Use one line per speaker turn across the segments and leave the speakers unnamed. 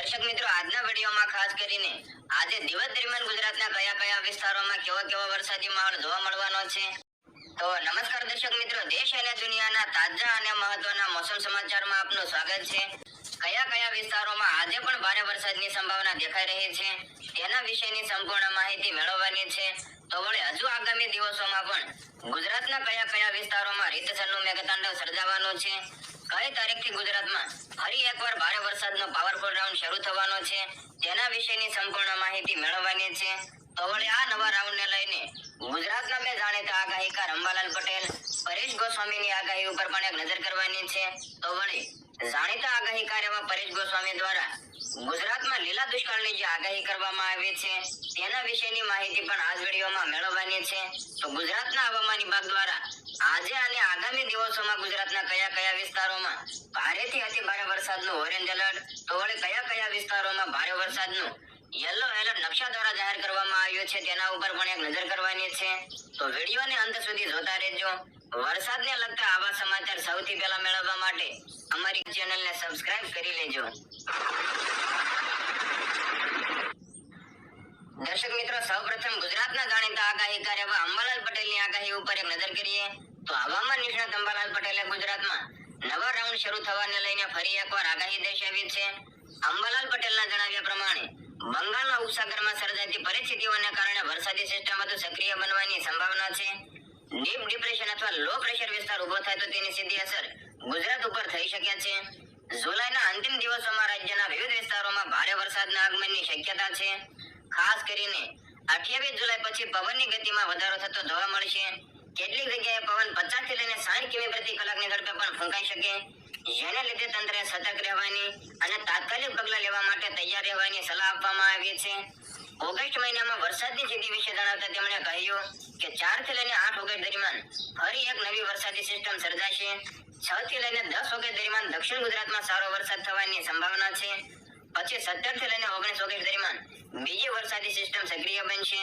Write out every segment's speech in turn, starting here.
દર્શક મિત્રો, આજના વિડીયોમાં ખાસ કરીને આજે દિવસ દરમિયાન ગુજરાતના કયા કયા વિસ્તારોમાં કેવો કેવો વરસાદી માહોલ જોવા મળવાનો છે? તો નમસ્કાર દર્શક મિત્રો, દેશ અને દુનિયાના તાજા અને મહત્વના મોસમ સમાચારમાં આપનું સ્વાગત છે. કયા કયા વિસ્તારોમાં આજે પણ ભારે વરસાદની સંભાવના દેખાઈ રહી છે? તેના વિશેની સંપૂર્ણ માહિતી મેળવવાની છે. તો વળી હજુ આગામી દિવસોમાં પણ ગુજરાતના કયા કયા વિસ્તારોમાં રીતસરનું મેઘતાંડવ સર્જાવાનું છે? કઈ તારીખથી ગુજરાતમાં ફરી એકવાર ભારે વરસાદનો પાવરફુલ રાઉન્ડ શરૂ થવાનો છે? તેના વિશેની સંપૂર્ણ માહિતી મેળવવાની છે. તો વળી આ નવા રાઉન્ડને લઈને ગુજરાતના બે જાણીતા આગાહીકાર અંબાલાલ પટેલ, પરેશ ગોસ્વામીની આગાહી ઉપર પણ એક નજર કરવાની છે. તો વળી જાણીતા આગાહીકાર એવા પરેશ ગોસ્વામી દ્વારા ગુજરાતમાં લીલા દુષ્કાળની જે આગાહી કરવામાં આવી છે, તેના વિશેની માહિતી પણ આ વિડીયોમાં મેળવવાની છે. તો ગુજરાતના હવામાન વિભાગ દ્વારા આજે અને આગામી દિવસોમાં ગુજરાતના કયા કયા વિસ્તારોમાં ભારેથી અતિ ભારે વરસાદનું ઓરેન્જ એલર્ટ તો વળી કયા કયા વિસ્તારોમાં ભારે વરસાદનું યલો એલર્ટ નકશા દ્વારા જાહેર કરવામાં આવ્યું છે, તેના ઉપર પણ એક નજર કરવાની છે. તો વિડીયોને અંત સુધી જોતા રહેજો. વરસાદને લગતા આવા સમાચાર સૌથી પહેલા મેળવવા માટે અમારી ચેનલને સબસ્ક્રાઇબ કરી લેજો. દર્શક મિત્રો, સૌપ્રથમ ગુજરાતના જાણીતા આગાહીકાર એવા અંબાલાલ પટેલની આગાહી ઉપર એક નજર કરીએ. તો હવામાન નિષ્ણાત અંબાલાલ પટેલે ગુજરાતમાં નવા રાઉન્ડ શરૂ થવાને લઈને ફરી એકવાર આગાહી દર્શાવી છે. અંબાલાલ પટેલના જણાવ્યા પ્રમાણે, બંગાળના ઉપસાગરમાં સર્જાતી પરિસ્થિતિઓને કારણે વરસાદી સિસ્ટમ વધુ સક્રિય બનવાની સંભાવના છે. ડીપ ડિપ્રેશન અથવા લો પ્રેશર વિસ્તાર ઊભો થાય તો તેની સીધી અસર ગુજરાત ઉપર થઈ શકે છે. જુલાઈના અંતિમ દિવસોમાં રાજ્યના વિવિધ વિસ્તારોમાં ભારે વરસાદના આગમનની શક્યતા છે. ખાસ કરીને અઠ્યાવીસ જુલાઈ પછી પવનની ગતિમાં વધારો થતો જોવા મળશે. કેટલીક જગ્યાએ પવન 50 થી લઈને 60 કિમી પ્રતિ કલાકની ઝડપે પણ ફૂંકાઈ શકે. જેને લીધે તંત્રે સતર્ક રહેવાની અને તાત્કાલિક પગલાં લેવા માટે તૈયાર રહેવાની સલાહ આપવામાં આવી છે. ઓગસ્ટ મહિનામાં વરસાદની સ્થિતિ વિશે જણાવતા તેમણે કહ્યું કે ચારથી લઈને આઠ ઓગસ્ટ દરમિયાન ફરી એક નવી વરસાદી સિસ્ટમ સર્જાશે. છ થી લઈને દસ ઓગસ્ટ દરમિયાન દક્ષિણ ગુજરાતમાં સારો વરસાદ થવાની સંભાવના છે. પછી 17 થી લઈને 19 ઓગસ્ટ દરમિયાન બીજી વરસાદી સિસ્ટમ સક્રિય બનશે.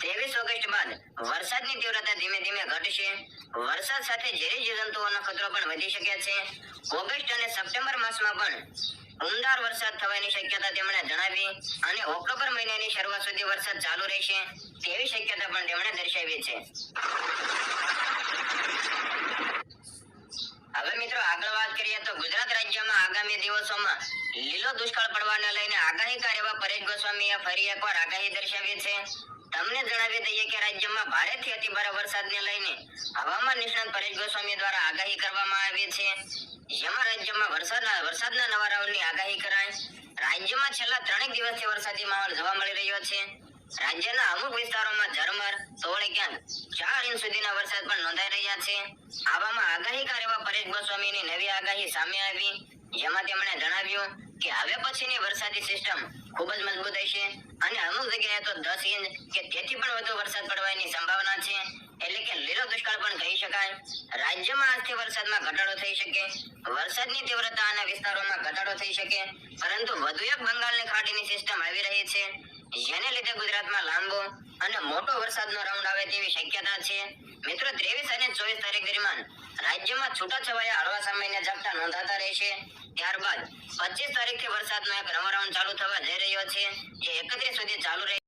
23 ઓગસ્ટ બાદ વરસાદની તીવ્રતા ધીમે ધીમે ઘટશે. વરસાદ સાથે ઝેરી જીવજંતુઓનો ખતરો પણ વધી શકે છે. ઓગસ્ટ અને સપ્ટેમ્બર માસમાં પણ ઉમદાર વરસાદ થવાની શક્યતા તેમણે જણાવી અને ઓક્ટોબર મહિનાની શરૂઆત સુધી વરસાદ ચાલુ રહેશે તેવી શક્યતા પણ તેમણે દર્શાવી છે. હવે મિત્રો આગળ વાત કરીએ તો ગુજરાત રાજ્યમાં આગામી દિવસોમાં લીલો દુષ્કાળ પડવાને લઈને આગાહી એવા પરેશ ગોસ્વામીએ ફરી એકવાર આગાહી દર્શાવી છે. તમને જણાવી દઈએ કે રાજ્યમાં ભારેથી અતિ ભારે વરસાદને લઈને હવામાન નિષ્ણાત પરેશ ગોસ્વામી દ્વારા આગાહી કરવામાં આવી છે. જેમાં રાજ્યમાં વરસાદના વરસાદના નવા રાઉન્ડની આગાહી કરાય રાજ્યમાં છેલ્લા ત્રણેક દિવસથી વરસાદી માહોલ જોવા મળી રહ્યો છે. રાજ્યના અમુક વિસ્તારોમાં ઝરમર સોળે ક્યાંક ચાર ઇંચ સુધીના વરસાદ પણ નોંધાઈ રહ્યા છે. આવામાં આગાહી એવા પરેશ ગોસ્વામીની નવી આગાહી સામે આવી. જેમાં તેમણે જણાવ્યું કે હવે પછીની વરસાદી સિસ્ટમ ખૂબ જ મજબૂત હશે અને અમુક જગ્યાએ તો દસ ઇંચ કે તેથી પણ વધુ વરસાદ પડવાની સંભાવના છે. એટલે કે લીલો દુષ્કાળ પણ કહી શકાય. રાજ્યમાં આજથી વરસાદમાં ઘટાડો થઈ શકે. વરસાદની તીવ્રતા અને વિસ્તારોમાં ઘટાડો થઈ શકે. પરંતુ વધુ એક બંગાળની ખાડીની સિસ્ટમ આવી રહી છે. જેને લીધે ગુજરાતમાં લાંબો અને મોટો વરસાદનો રાઉન્ડ આવે તેવી શક્યતા છે. મિત્રો, ત્રેવીસ અને ચોવીસ તારીખ દરમિયાન રાજ્યમાં છૂટાછવાયા હળવા સામાન્ય ઝાપટા નોંધાતા રહેશે. ત્યારબાદ પચીસ તારીખથી વરસાદનો એક નવો રાઉન્ડ ચાલુ થવા જઈ રહ્યો છે, જે એકત્રીસ સુધી ચાલુ રહે